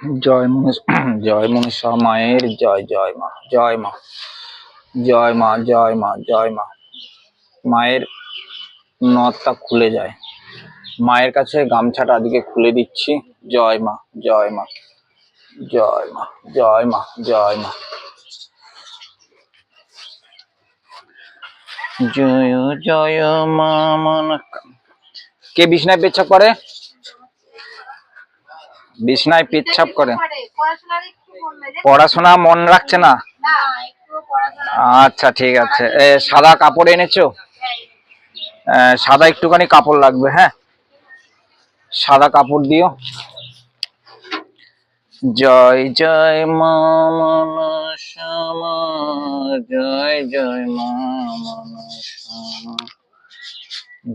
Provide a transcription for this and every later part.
জয় মনীষ, জয় মনীষা মায়ের, জয় জয় মা জয় মা জয় মা জয় মা জয় মা। মায়ের নথটা খুলে যায়। মায়ের কাছে গামছাটা আজকে খুলে দিচ্ছি। জয় মা জয় মা জয় মা জয় মা জয় মা। জয় জয় মা, মন কে বিছনায় পেচ্ছাপ করে? বিছনায় পেচ্ছাপ করে। পড়াশোনা মন রাখছে না? আচ্ছা ঠিক আছে। এ, সাদা কাপড় এনেছো? সাদা একটুখানি কাপড় লাগবে হ্যাঁ? সাদা কাপড় দিও। জয় জয় মা জয় জয় মা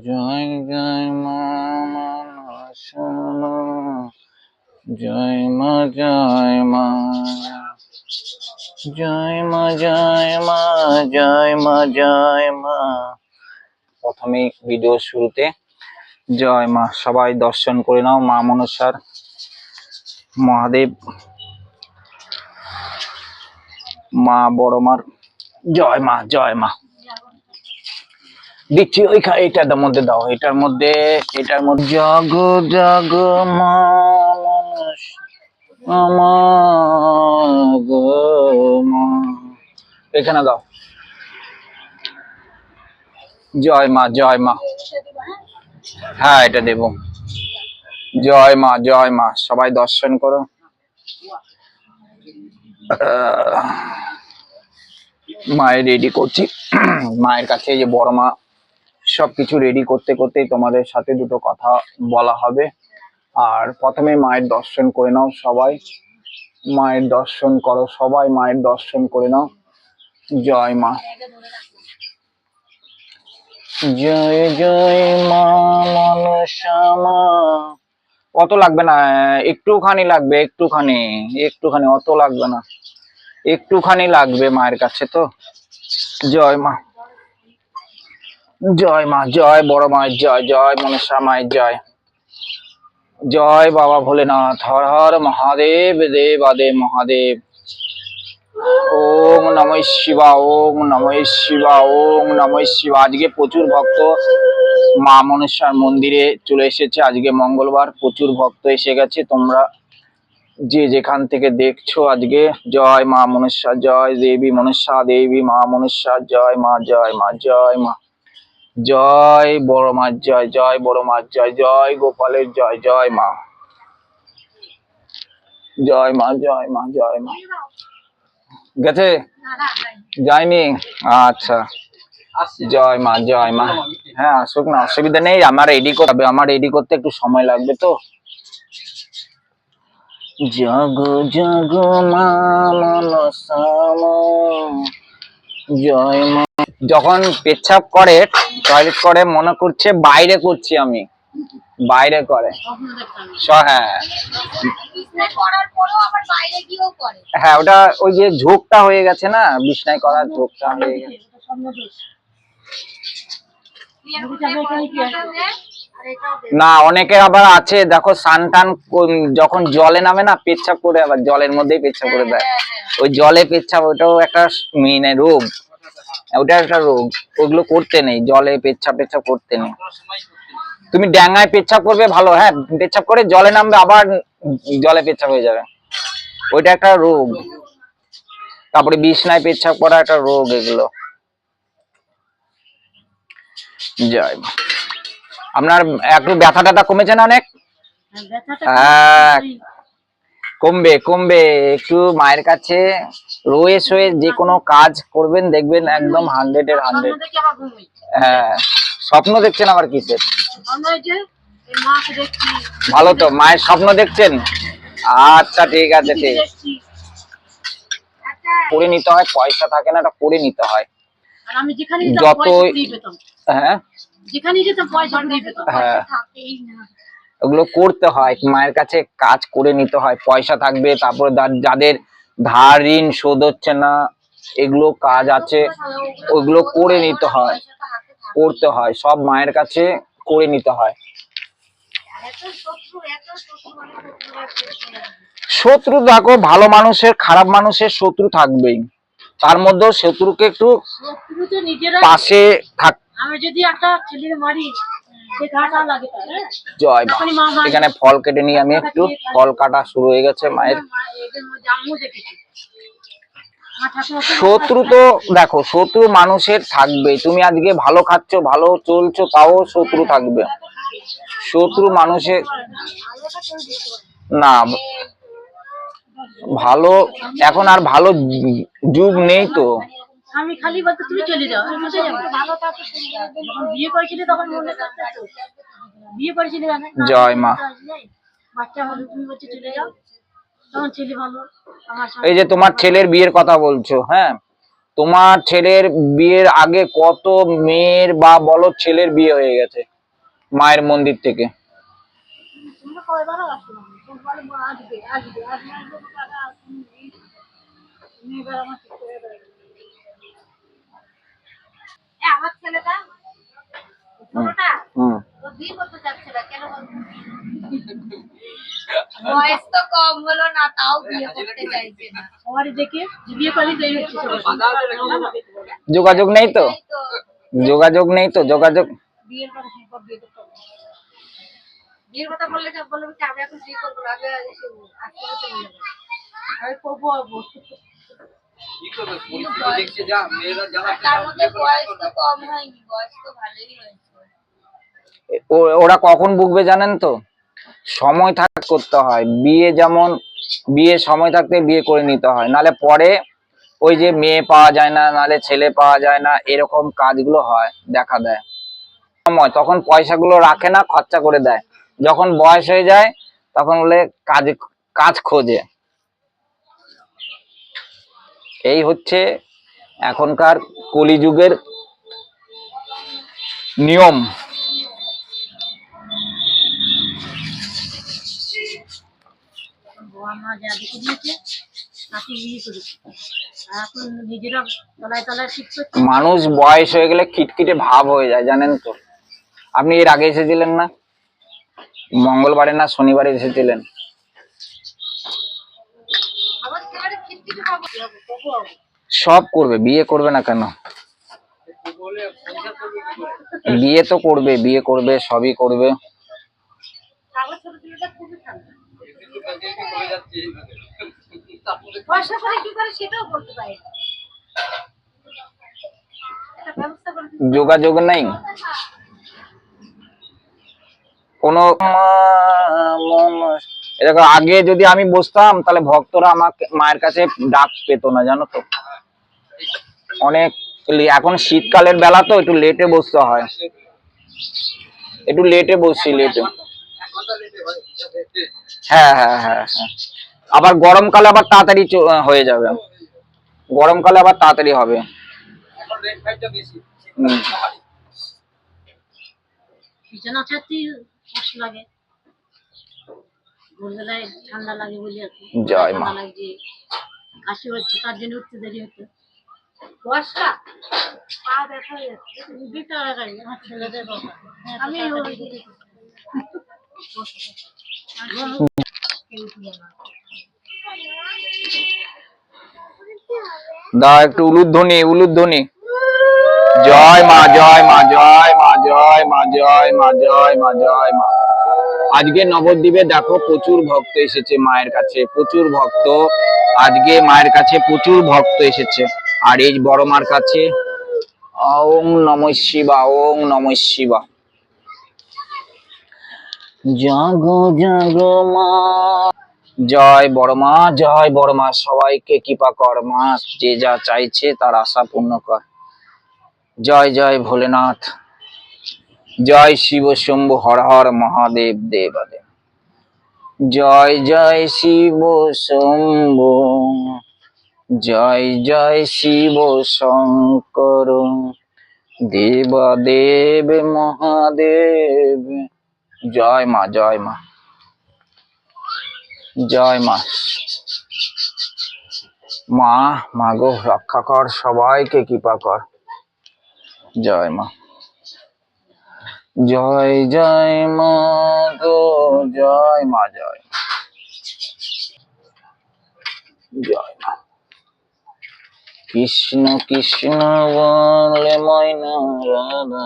জয় জয় মা। জয় মা জয় মা। জয় মা জয় মা জয় মা জয় মা। প্রথমে ভিডিও শুরুতে জয় মা। সবাই দর্শন করে নাও, মা মনসার মহাদেব। মা বড় মার জয় মা জয় মা। দিচ্ছি ওই এটার মধ্যে দাও, এটার মধ্যে এটার মধ্যে। জগ, জাগ মা। এখানে দাও। জয় মা জয় মা। হ্যাঁ এটা দেব। জয় মা জয় মা। সবাই দর্শন করো। মায়ের রেডি করছি। মায়ের কাছে যে বড় মা, সবকিছু রেডি করতে করতেই তোমাদের সাথে দুটো কথা বলা হবে। আর প্রথমে মায়ের দর্শন করে নাও সবাই। মায়ের দর্শন করো সবাই, মায়ের দর্শন করে নাও। জয় মা। জয় জয় মা, মনসা মা। অত লাগবে না, একটুখানি লাগবে, একটুখানি একটুখানি, অত লাগবে না। একটুখানি লাগবে মায়ের কাছে তো। জয় মা। জয় মা, জয় বড় মায়ের জয় জয় মনসা মায়ের জয়। জয় বাবা ভোলেনাথ, হর হর মহাদেব, দেব আদে মহাদেব। ওম নম শিবা, ওম নম শিবা, ওম নম শিবা। আজকে প্রচুর ভক্ত মা মনসার মন্দিরে চলে এসেছে। আজকে মঙ্গলবার প্রচুর ভক্ত এসে গেছে। তোমরা যে যেখান থেকে দেখছ আজকে, জয় মা মনসা, জয় দেবী মনসা, দেবী মা মনসা, জয় মা জয় মা জয় মা। জয় বড় মার জয় জয় বড় মার জয় জয় গোপালের, জয় জয় মা। জয় মা জয় মা জয় মা। গেছে? যায়নি? আচ্ছা। জয় মা জয় মা। হ্যাঁ আসুক না, অসুবিধা নেই, আমার রেডি করতে হবে, আমার রেডি করতে একটু সময় লাগবে তো। জগ জগ মা মনসাম জয় মা। যখন পেচ্ছাপ করে টয়লেট করে মনে করছে বাইরে করছি আমি। বাইরে করে। হ্যাঁ। করার হ্যাঁ ওটা ওই যে ঝোঁকটা হয়ে গেছে না? বিছনায় করা ঝোঁকটা হয়ে গেছে। না অনেকে আবার আছে দেখো সান টান যখন জলে নামে না পেচ্ছাপ করে আবার জলের মধ্যেই পেচ্ছাপ করে দেয়। হ্যাঁ, হ্যাঁ। ওই জলে পেচ্ছাপ ওটাও একটা মানে রোগ। ওটা একটা রোগ। ওগুলো করতে নেই জলে পেচ্ছাপ পেচ্ছাপ করতে নেই। তুমি ড্যাঙ্গায় পেচ্ছাপ করবে ভালো। হ্যাঁ পেচ্ছাপ করে জলে নামবে আবার জলে পেচ্ছাপ হয়ে যাবে। ওইটা একটা রোগ। তারপরে বিছনায় পেচ্ছাপ করা একটা রোগ এগুলো। জয়। আপনার একটু ব্যথা ট্যাথা কমেছে না অনেক? হ্যাঁ, হ্যাঁ কমবে কমবে একটু মায়ের কাছে রয়ে শোয়ে যে কোনো কাজ করবেন দেখবেন একদম হান্ড্রেড এর হান্ড্রেড হ্যাঁ স্বপ্ন দেখছেন আবার কিসের? ভালো তো মায়ের স্বপ্ন দেখছেন? আচ্ছা ঠিক আছে ঠিক। করে নিতে হয় পয়সা থাকে না এটা করে নিতে হয়। যত- হ্যাঁ? যেখানে পয়সা কুড়িয়ে পেতাম হ্যাঁ। থাকেই না। ওগুলো করতে হয় মায়ের কাছে কাজ করে নিতে হয় পয়সা থাকবে তারপরে যাদের ধার ঋণ শোধ হচ্ছে না এগুলো কাজ আছে ওগুলো করে নিতে হয়। করতে হয় সব মায়ের কাছে করে নিতে হয়। শত্রু শত্রু মানে দেখো ভালো মানুষের খারাপ মানুষের শত্রু থাকবেই। তার মধ্যেও শত্রুকে একটু পাশে থাক আমি যদি একটা ছেলের মারি হ্যাঁ? জয় মা। এখানে ফল কেটে নিয়ে আমি একটু ফল কাটা শুরু হয়ে গেছে মায়ের। শত্রু তো দেখো শত্রু মানুষের থাকবে তুমি আজকে ভালো খাচ্ছ ভালো চলছো তাও শত্রু থাকবে। শত্রু মানুষের না ভালো এখন আর ভালো যুগ নেই তো। আমি খালি বলতে তুমি চলে যাও আমি কোথায় যাব? যখন বিয়ে করেছিলে তখন মনে করতে তো। বিয়ে করেছিলে জয় মা। বাচ্চা হলো তুমি বলছো চলে যাও। তখন ছেলে ভালো এই যে তোমার ছেলের বিয়ের কথা বলছো হ্যাঁ? তোমার ছেলের বিয়ের আগে কত মেয়ের বা বলো ছেলের বিয়ে হয়ে গেছে মায়ের মন্দির থেকে? আসবে আসবে আসবে আসবে টাকা তুমি এবার আমার ঠিক করে দেবে এ, আমার ছেলেটা? ছোটটা ও বিয়ে করতে চাচ্ছে কেন বয়স তো কম হলো না তাও বিয়ে করতে চাইছে না। সবারই দেখে বিয়ে করলে তো এই হচ্ছে সবাই। যোগাযোগ নেই তো? যোগাযোগ নেই তো? যোগাযোগ বিয়ের পরে সম্পর্ক বিয়ে করতে বিয়ের কথা বললে যে বলবে আমি এখন বিয়ে করব চলে যাব। আমি করব ওরা কখন বুকবে জানেন তো? সময় থাক করতে হয় বিয়ে যেমন বিয়ে সময় থাকতে বিয়ে করে নিতে হয় নালে পরে ওই যে মেয়ে পাওয়া যায় না নালে ছেলে পাওয়া যায় না এরকম কাজগুলো হয় দেখা দেয়। সময় তখন পয়সাগুলো রাখে না খরচা করে দেয়। যখন বয়স হয়ে যায় তখন বলে কাজ কাজ খোঁজে। এই হচ্ছে এখনকার কলিযুগের নিয়ম। মানুষ বয়স হয়ে গেলে খিটখিটে ভাব হয়ে যায় জানেন তো। আপনি এর আগে এসেছিলেন না? মঙ্গলবারে না শনিবারে এসেছিলেন আমার ছেলেটা খিটখিটে ভাবো তবু আবো। সব করবে বিয়ে করবে না কেন? বিয়ে তো করবে বিয়ে করবে সবই করবে। যোগাযোগ নেই। কোনো এরকম আগে যদি আমি বসতাম, তাহলে ভক্তরা আমাকে, মায়ের কাছে ডাক পেত না, জানো তো? অনেক এখন শীতকালের বেলা তো একটু লেটে বসতে হয়। একটু লেটে বসছি লেটে হ্যাঁ হ্যাঁ হ্যাঁ হ্যাঁ। আবার গরমকালে আবার তাড়াতাড়ি হয়ে যাবে। গরমকালে আবার তাড়াতাড়ি হবে। বিছানা লাগে। ভোরবেলায় ঠান্ডা লাগে বলে আর কি। জয় মা। লাগছে কাশি হচ্ছে তার জন্য উঠতে দেরি হচ্ছে। বর্ষা পা ব্যথা হয়ে যাচ্ছে। বিকাল লাগাই আমার ছেলেদের আমি দাও একটু উলুধ্বনি উলুধ্বনি। জয় মা জয় মা জয় মা জয় মা জয় মা জয় মা জয় মা। আজকে নবদ্বীপে দেখো প্রচুর ভক্ত এসেছে মায়ের কাছে, প্রচুর ভক্ত। আজকে মায়ের কাছে প্রচুর ভক্ত এসেছে। আর এই বড় মার কাছে ওম নম শিবা ওম নম শিবা। জাগো জাগো মা। জয় বড় মা, জয় বড় মা, সবাইকে কৃপা কর মা, যে যা চাইছে তার আশা পূর্ণ কর। জয় জয় ভোলেনাথ। জয় শিব শম্ভু, হর হর মহাদেব, দেবাদেব। জয় জয় শিব শম্ভু, জয় জয় শিব শঙ্কর, দেবাদেব মহাদেব। জয় মা জয় মা জয় মা। মা মাগো রক্ষা কর, সবাইকে কৃপা কর। জয় মা। জয় জয় মা জয় মা, জয়। জয় মা। কৃষ্ণ কৃষ্ণ বলে ময়না রাধা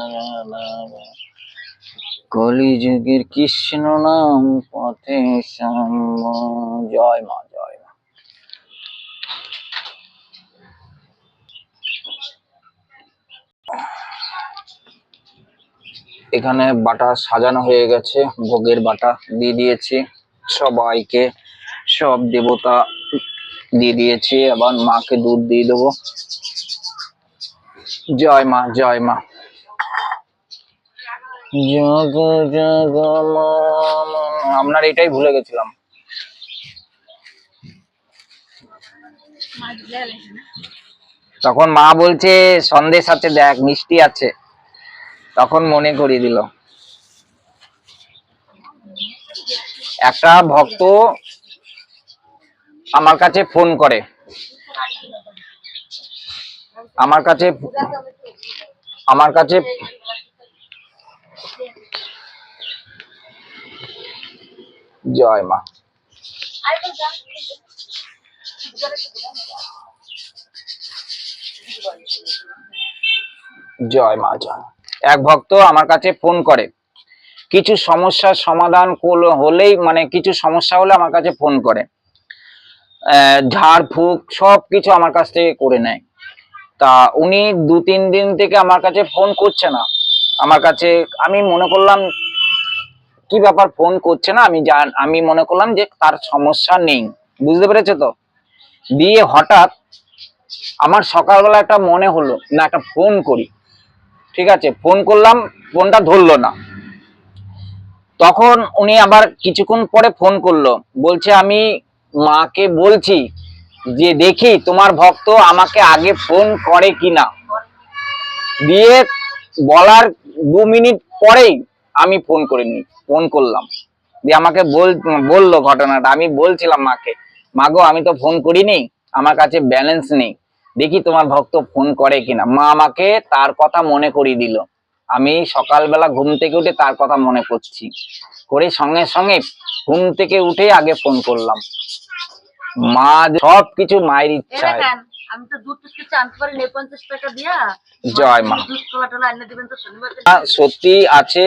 কলিযুগের কৃষ্ণ নাম পথে সাম্য জয় মা, জয় এখানে বাটা সাজানো হয়ে গেছে ভোগের বাটা দিয়ে দিয়েছি। সবাইকে সব দেবতা দিয়ে দিয়েছি আবার মাকে দুধ দিয়ে দেবো। জয় মা জয় মা। আপনার এটাই ভুলে গেছিলাম। তখন মা বলছে সন্দেশ আছে দেখ মিষ্টি আছে। তখন মনে করিয়ে দিল। একটা ভক্ত আমার কাছে ফোন করে। আমার কাছে আমার কাছে জয় মা। জয় মা, জয়। এক ভক্ত আমার কাছে ফোন করে। কিছু সমস্যার সমাধান হলেই মানে কিছু সমস্যা হলে আমার কাছে ফোন করে। ঝাড়, ফুঁক সব কিছু আমার কাছ থেকে করে নেয়। তা উনি দু, তিন দিন থেকে আমার কাছে ফোন করছে না। আমার কাছে, আমি মনে করলাম, কি ব্যাপার ফোন করছে না? আমি জান, আমি মনে করলাম যে তার সমস্যা নেই। বুঝতে পেরেছ তো? দিয়ে হঠাৎ আমার সকালবেলা একটা মনে হলো, না একটা ফোন করি। ঠিক আছে, ফোন করলাম, ফোনটা ধরলো না। তখন উনি আবার কিছুক্ষণ পরে ফোন করল, বলছে, আমি মাকে বলছি যে, দেখি তোমার ভক্ত আমাকে আগে ফোন করে কিনা। দিয়ে বলার দু মিনিট পরেই আমি ফোন করিনি ফোন করলাম। দিয়ে আমাকে বল, বলল ঘটনাটা, আমি বলছিলাম মাকে মাগো আমি তো ফোন করিনি, আমার কাছে ব্যালেন্স নেই। দেখি তোমার ভক্ত ফোন করে কিনা। মা আমাকে তার কথা মনে করিয়ে দিল। আমি সকালবেলা ঘুম থেকে উঠে তার কথা মনে করছি। করে সঙ্গে সঙ্গে ঘুম থেকে উঠে আগে ফোন করলাম। মা সব কিছু মায়ের এরা ইচ্ছায়। আমি তো দুধ কিছু আনতে পারি পঞ্চাশ টাকা দিয়া। জয় মা সত্যি আছে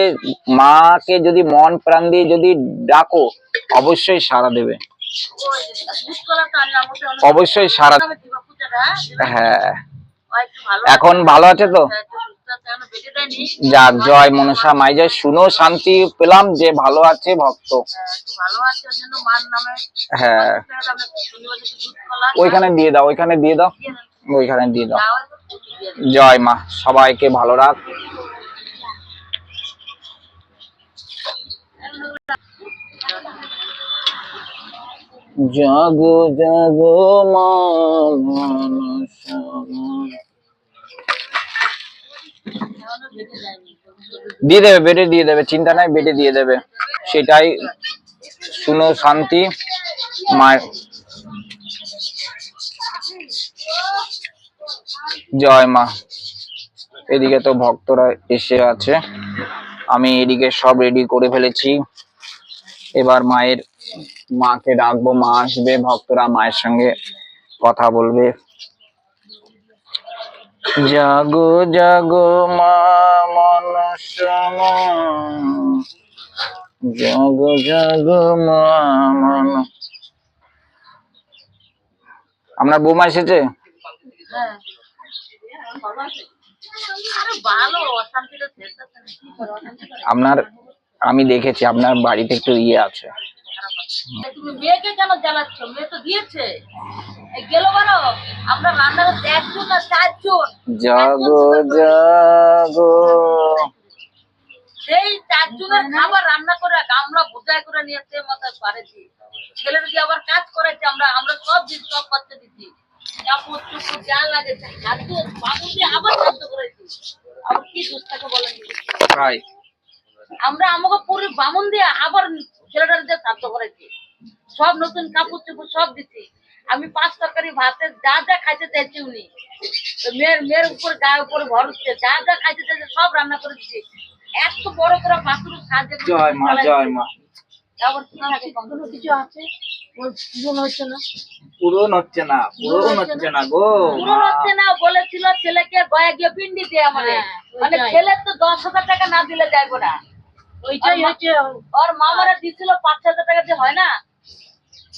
মাকে যদি মন প্রাণ দিয়ে যদি ডাকো অবশ্যই সাড়া দেবে। অবশ্যই দিবা? হ্যাঁ এখন ভালো আছে তো। যাক জয় মনসা মাই জয় শুনো শান্তি পেলাম যে ভালো আছে ভক্ত হ্যাঁ, ওইখানে দিয়ে দাও ওইখানে দিয়ে দাও ওইখানে দিয়ে দাও। জয় মা সবাইকে ভালো রাখ জাগো জাগো মা। দিয়ে দেবে বেডে দিয়ে দেবে, চিন্তা নাই বেডে দিয়ে দেবে। সেটাই শুনো, শান্তি মায়ের জয় মা। এদিকে তো ভক্তরা এসে আছে। আমি এদিকে সব রেডি করে ফেলেছি। এবার মায়ের মাকে ডাকবো মা আসবে ভক্তরা মায়ের সঙ্গে কথা বলবে। জাগো জাগো মা মনসমা জাগো জাগো মা মন। আপনার বৌমা এসেছে? হ্যাঁ। আপনার আমি দেখেছি আপনার বাড়িতে একটু ইয়ে আছে। তুমি মেয়েকে কেন জ্বালাচ্ছ? মেয়ে তো দিয়েছে। গেল বারো। আমরা রান্না একজন না চারজন। জাগো জাগো সেই চারজনের খাবার রান্না করে বোঝাই করে নিয়ে সে মাথায় ছেলের দিয়ে আবার কাজ করেছে আমরা আমরা সব দিন সব করতে দিচ্ছি। কাপড় চুপড় যা লাগে খাদ্য বাবু দিয়ে আবার খাদ্য করেছি। আবার কি দুষ্টাকে বলেন? আমরা আমাকে পুরো বামুন দিয়ে আবার ছেলেটার দিয়ে খাদ্য করেছি সব নতুন কাপড় চোপড় সব দিচ্ছি আমি পাঁচ তরকারি ভাতে যা যা খাইতে চাইছি উনি। মেয়ের মেয়ের উপর গায়ে উপর ভর হচ্ছে। যা যা খাইতে চাইছে সব রান্না করে দিচ্ছি এত বড় করে বাথরুম সাহায্য জয় মা জয় মা। আবার কি থাকে কোনো কিছু আছে? ওর পূরণ হচ্ছে না? পূরণ হচ্ছে না হচ্ছে না? গো পুরো হচ্ছে না বলেছিল ছেলেকে গয়া গিয়ে পিন্ডি দিয়ে আমাদের হ্যাঁ, মানে। ছেলের তো দশ হাজার টাকা না দিলে যাইবো না। ওইটাই মা- হচ্ছে ওর মামারা দিছিল পাঁচ হাজার টাকা হয় না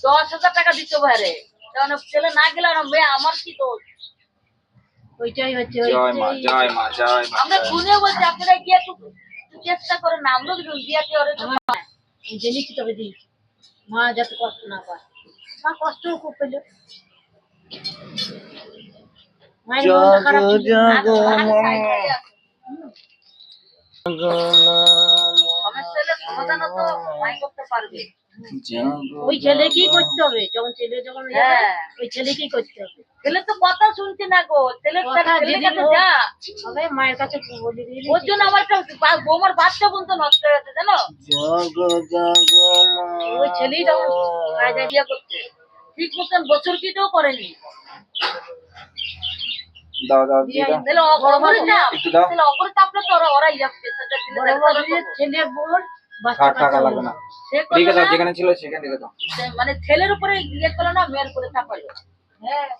দশ হাজার টাকা দিতে ছেলে না গেলে মেয়ে আমার কি দোষ ওইটাই হচ্ছে জয় মা আমরা শুনে বলছি আপনারা গিয়ে একটু চেষ্টা না কিন্তু ওর জেনেছি তবে যাতে কষ্ট না পায় মা কষ্টও খুব পেল মায়ের মনটা খারাপ ছিল। ছেলে সমাধান তো মাই করতে পারবে ওই হবে? যখন ছেলে যখন হবে, হ্যাঁ। ওই করতে হবে? ছেলে তো কথা শুনছে না গো। ছেলে কথা ছেলের যেদিন কাছে হোক, যা। হবে মায়ের কাছে ওর জন্য আমার বৌমার বাচ্চা পর্যন্ত নষ্ট হয়ে গেছে জানো? জাগো জাগো ওই ছেলেই তখন বিয়ে করতে। ঠিক মতন বছর কিটাও করেনি। চাপলে তো ওরা ওরাই যাচ্ছে সেটা ছেলে বড় থাক টাকা লাগবে না ঠিক আছে যেখানে ছিল সেখানে রেখে দাও মানে ছেলের উপরে ইয়ে করল না মেয়ের উপরে চাপালো হ্যাঁ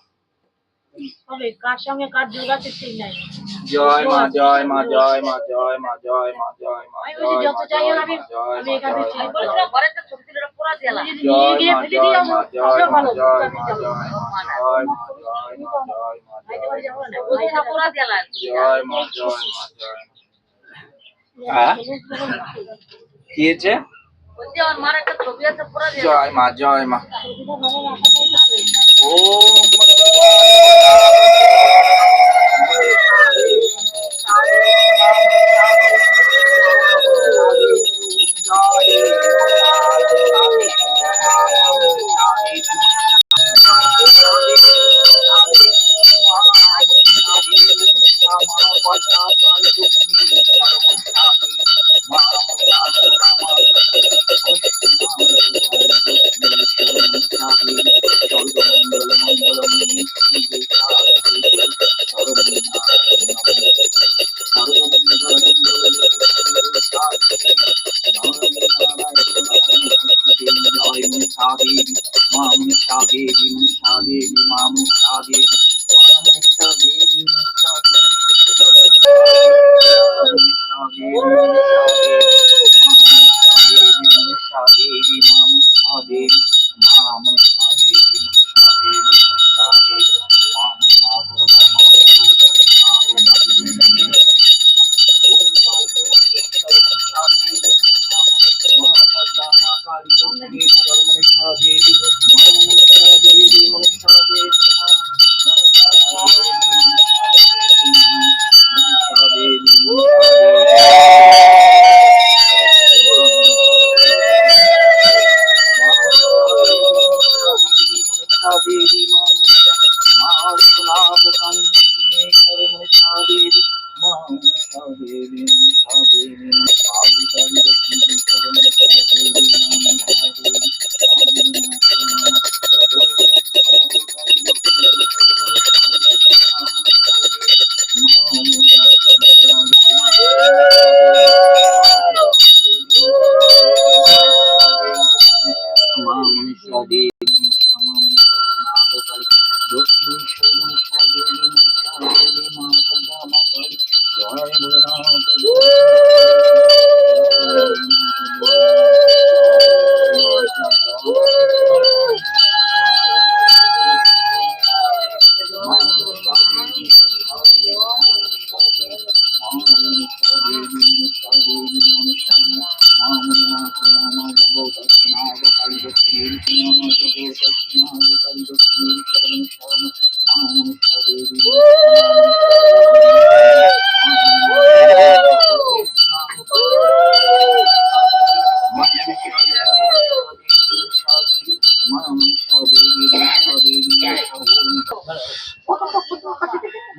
হবে কার সঙ্গে কার যোগাতে ঠিক নাই জয় মা জয় মা জয় মা জয় মা জয় মা জয় মা জয় যত চাই আমি আমি এখানে বলেছিল জয় ঘরে একটা ছোট ছেলেটা পোড়া দিলা নিয়ে গিয়ে ফেলে দিই আমার মা, ভালো জয় মা, জয় মা, জয় মা, জয় মা, জয় মা, পোড়া দিলা জয় মা, জয় মা, জয় হ্যাঁ? কি হয়েছে? বলছি আমার মার একটা ছবি আছে পোড়া দিলা জয় মা জয় মা ও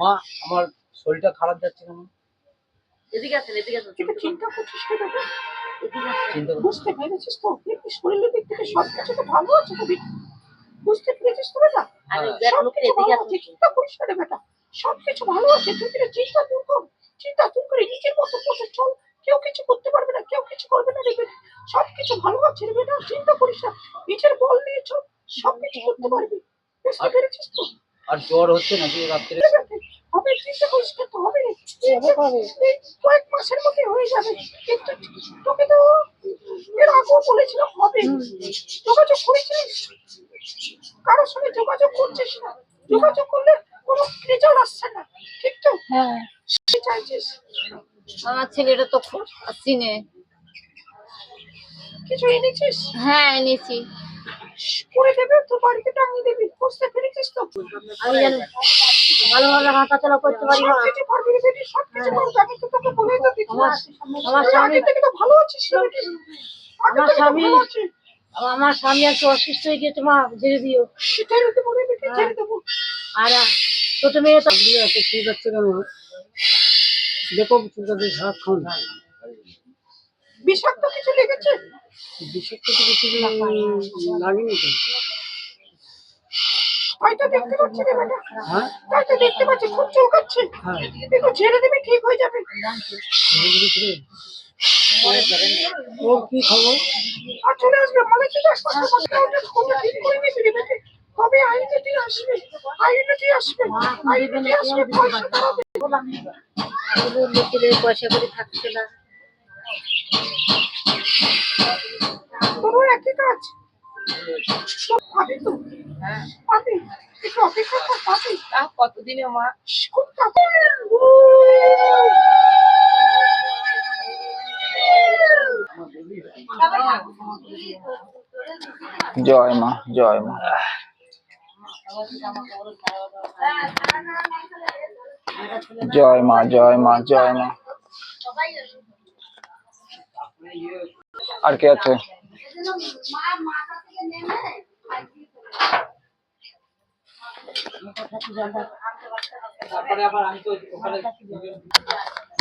মা আমার শরীরটা খারাপ যাচ্ছে কেন? এদিকে আছেন এদিকে চিন্তা করছিস কেন? বুঝতে পেরেছিস তো একটু শরীরের দিক থেকে সব কিছু তো ভালো আছে তো বুঝতে পেরেছিস তো বেটা? আমি হ্যাঁ। লোকের এদিকে চিন্তা করিস না বেটা? সব কিছু ভালো আছে তুই কিন্তু চিন্তা দূর কর চিন্তা দূর করে নিজের মতো বসে চল। কেউ কিছু করতে পারবে না কেউ কিছু করবে না রে বেটা। সব কিছু ভালো আছে রে বেটা চিন্তা করিস না। নিজের বল নিয়ে চল সব কিছু করতে পারবি। বুঝতে পেরেছিস তো? আর জ্বর হচ্ছে নাকি রাত্রে? হবে চিন্তা করিস তো হবে। কয়েক মাসের মধ্যে হয়ে যাবে। কিন্তু তোকে তো এর আগেও বলেছিলাম হবে। যোগাযোগ করেছিস কারোর সঙ্গে যোগাযোগ করছিস না। যোগাযোগ করলে কোনো রেজাল্ট আসছে না। ঠিক তো? হ্যাঁ। চাইছিস? আমার ছেলেটা তো খুব চিনে কিছু এনেছিস? হ্যাঁ এনেছি। করে দেবে তো বাড়িতে টাঙিয়ে দিবি। বুঝতে পেরেছিস তো? আমি যেন ভালোভাবে হাঁটাচলা করতে পারি না। কিছু পারবি রে বেটি সব কিছু পারবি আমি তো তোকে বলেই তো দিচ্ছি। আমার স্বামী থেকে তো ভালো আছিস বেটি আমার স্বামী আমার স্বামী একটু অসুস্থ হয়ে গেছে মা ছেড়ে দিও। সেটাই বলে বেটি ছেড়ে দেবো। আর ছোট মেয়ে তো ঠিক আছে কেন? দেখো সারাক্ষণ বিষাক্ত কিছু লেগেছে? আর চলে আসবে মনে আসবে আসবে পয়সা করে থাকছে না। তোরও একই কাজ? পাবি তো? পাবি? একটু অপেক্ষা কর পাবি? কতদিনে মা? খুব জয় মা জয় মা। জয় মা জয় মা জয় মা। আর কে আছে?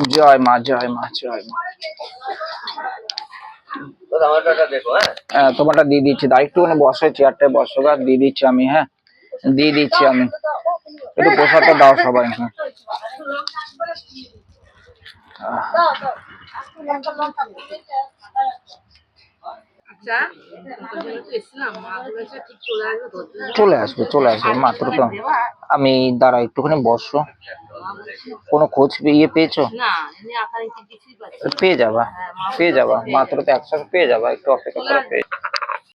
জয় মা জয় মা জয় মা। হ্যাঁ? হ্যাঁ তোমারটা দিয়ে দিচ্ছি। দা একটুখানি বসো চেয়ারটায় বসো গা দিয়ে দিচ্ছি আমি হ্যাঁ? দিয়ে দিচ্ছি আমি। একটু প্রসাদটা দাও সবাই হ্যাঁ। আচ্ছা চলে আসবে চলে আসবে মাত্র তো আমি দাঁড়া একটুখানি বসো। কোনো খোঁজ পেয়ে পেয়েছ? পাচ্ছি পেয়ে যাবা পেয়ে যাবা মাত্র তো একসাথে পেয়ে যাবা একটু অপেক্ষা করে পেয়ে